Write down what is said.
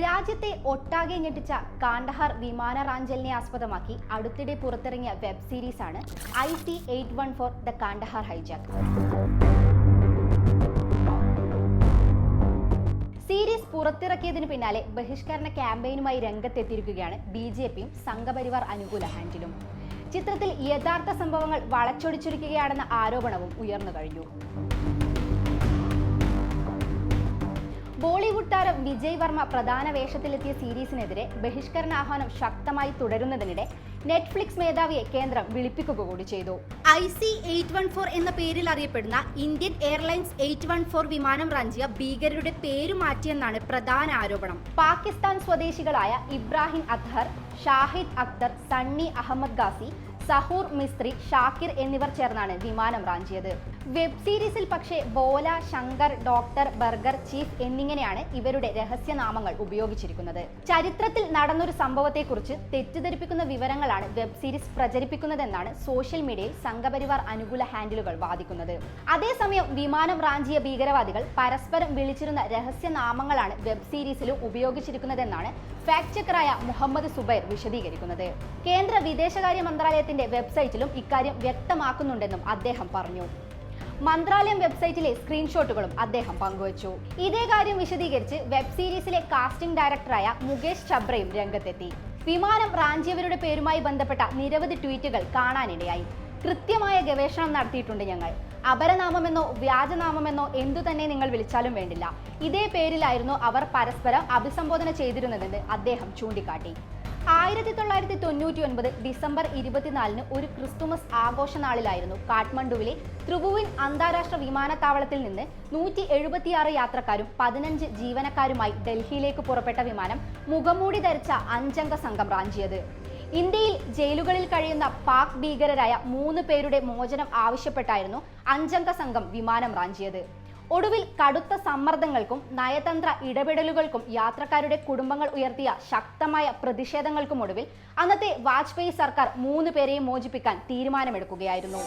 രാജ്യത്തെ ഒട്ടാകെ ഞെട്ടിച്ച കാണ്ഡഹാർ വിമാന റാഞ്ചലിനെ ആസ്പദമാക്കി അടുത്തിടെ പുറത്തിറങ്ങിയ web സീരീസാണ് I C eight one four the Kandahar hijack. Series പുറത്തിറക്കിയതിനു പിന്നാലെ ബഹിഷ്കരണ ക്യാമ്പയിനുമായി രംഗത്തെത്തിയിരിക്കുകയാണ് ബി ജെ പിയും സംഘപരിവാർ അനുകൂല ഹാൻഡിലും. ചിത്രത്തിൽ യഥാർത്ഥ സംഭവങ്ങൾ വളച്ചൊടിച്ചിരിക്കുകയാണെന്ന ആരോപണവും ഉയർന്നു കഴിഞ്ഞു. ബോളിവുഡ് താരം വിജയ് വർമ്മ പ്രധാന വേഷത്തിലെത്തിയ സീരീസിനെതിരെ ബഹിഷ്കരണ ആഹ്വാനം ശക്തമായി തുടരുന്നതിനിടെ നെറ്റ്ഫ്ലിക്സ് മേധാവിയെ കേന്ദ്രം വിളിപ്പിക്കുക കൂടി ചെയ്തു. I C eight one four എന്ന പേരിൽ അറിയപ്പെടുന്ന Indian airlines eight one four വിമാനം റാഞ്ചിയ ഭീകരരുടെ പേര് മാറ്റിയെന്നാണ് പ്രധാന ആരോപണം. പാകിസ്ഥാൻ സ്വദേശികളായ ഇബ്രാഹിം അത്ഹർ ഷാഹിദ് അക്തർ സണ്ണി അഹമ്മദ് ഗാസി സഹൂർ മിസ്ത്രി ഷാക്കിർ എന്നിവർ ചേർന്നാണ് വിമാനം റാഞ്ചിയത്. വെബ് സീരീസിൽ പക്ഷേ Bhola Shankar doctor burger chief എന്നിങ്ങനെയാണ് ഇവരുടെ രഹസ്യനാമങ്ങൾ ഉപയോഗിച്ചിരിക്കുന്നത്. ചരിത്രത്തിൽ നടന്നൊരു സംഭവത്തെക്കുറിച്ച് തെറ്റിദ്ധരിപ്പിക്കുന്ന വിവരങ്ങളാണ് വെബ് സീരീസ് പ്രചരിപ്പിക്കുന്നതെന്നാണ് സോഷ്യൽ മീഡിയയിൽ സംഘപരിവാർ അനുകൂല ഹാൻഡിലുകൾ വാദിക്കുന്നത്. അതേസമയം വിമാനം റാഞ്ചിയ ഭീകരവാദികൾ പരസ്പരം വിളിച്ചിരുന്ന രഹസ്യനാമങ്ങളാണ് വെബ് സീരീസിലും ഉപയോഗിച്ചിരിക്കുന്നതെന്നാണ് ഫാക്ട് ചെക്കറായ മുഹമ്മദ് സുബൈർ വിശദീകരിക്കുന്നത്. കേന്ദ്ര വിദേശകാര്യ മന്ത്രാലയത്തിന്റെ വെബ്സൈറ്റിലും ഇക്കാര്യം വ്യക്തമാക്കുന്നുണ്ടെന്നും അദ്ദേഹം പറഞ്ഞു. മന്ത്രാലയം വെബ്സൈറ്റിലെ സ്ക്രീൻഷോട്ടുകളും അദ്ദേഹം പങ്കുവച്ചു. ഇതേ കാര്യം വിശദീകരിച്ച് വെബ് സീരീസിലെ കാസ്റ്റിംഗ് ഡയറക്ടറായ മുകേഷ് ഛബ്രയും രംഗത്തെത്തി. വിമാനം റാഞ്ചിയവരുടെ പേരുമായി ബന്ധപ്പെട്ട നിരവധി ട്വീറ്റുകൾ കാണാനിടയായി. കൃത്യമായ ഗവേഷണം നടത്തിയിട്ടുണ്ട് ഞങ്ങൾ. അപരനാമമെന്നോ വ്യാജനാമമെന്നോ എന്തു തന്നെ നിങ്ങൾ വിളിച്ചാലും വേണ്ടില്ല. ഇതേ പേരിലായിരുന്നു അവർ പരസ്പരം അഭിസംബോധന ചെയ്തിരുന്നതെന്ന് അദ്ദേഹം ചൂണ്ടിക്കാട്ടി. ആയിരത്തി തൊള്ളായിരത്തി തൊണ്ണൂറ്റി ഒൻപത് ഡിസംബർ ഇരുപത്തിനാലിന് ഒരു ക്രിസ്തുമസ് ആഘോഷ നാളിലായിരുന്നു കാഠ്മണ്ഡുവിലെ ത്രിഭുവിൻ അന്താരാഷ്ട്ര വിമാനത്താവളത്തിൽ നിന്ന് നൂറ്റി എഴുപത്തിയാറ് യാത്രക്കാരും പതിനഞ്ച് ജീവനക്കാരുമായി ഡൽഹിയിലേക്ക് പുറപ്പെട്ട വിമാനം മുഖംമൂടി ധരിച്ച അഞ്ചംഗ സംഘം റാഞ്ചിയത്. ഇന്ത്യയിൽ ജയിലുകളിൽ കഴിയുന്ന പാക് ഭീകരരായ മൂന്ന് പേരുടെ മോചനം ആവശ്യപ്പെട്ടായിരുന്നു അഞ്ചംഗ സംഘം വിമാനം റാഞ്ചിയത്. ഒടുവിൽ കടുത്ത സമ്മർദ്ദങ്ങൾക്കും നയതന്ത്ര ഇടപെടലുകൾക്കും യാത്രക്കാരുടെ കുടുംബങ്ങൾ ഉയർത്തിയ ശക്തമായ പ്രതിഷേധങ്ങൾക്കും ഒടുവിൽ അന്നത്തെ വാജ്പേയി സർക്കാർ മൂന്ന് പേരെയും മോചിപ്പിക്കാൻ തീരുമാനമെടുക്കുകയായിരുന്നു.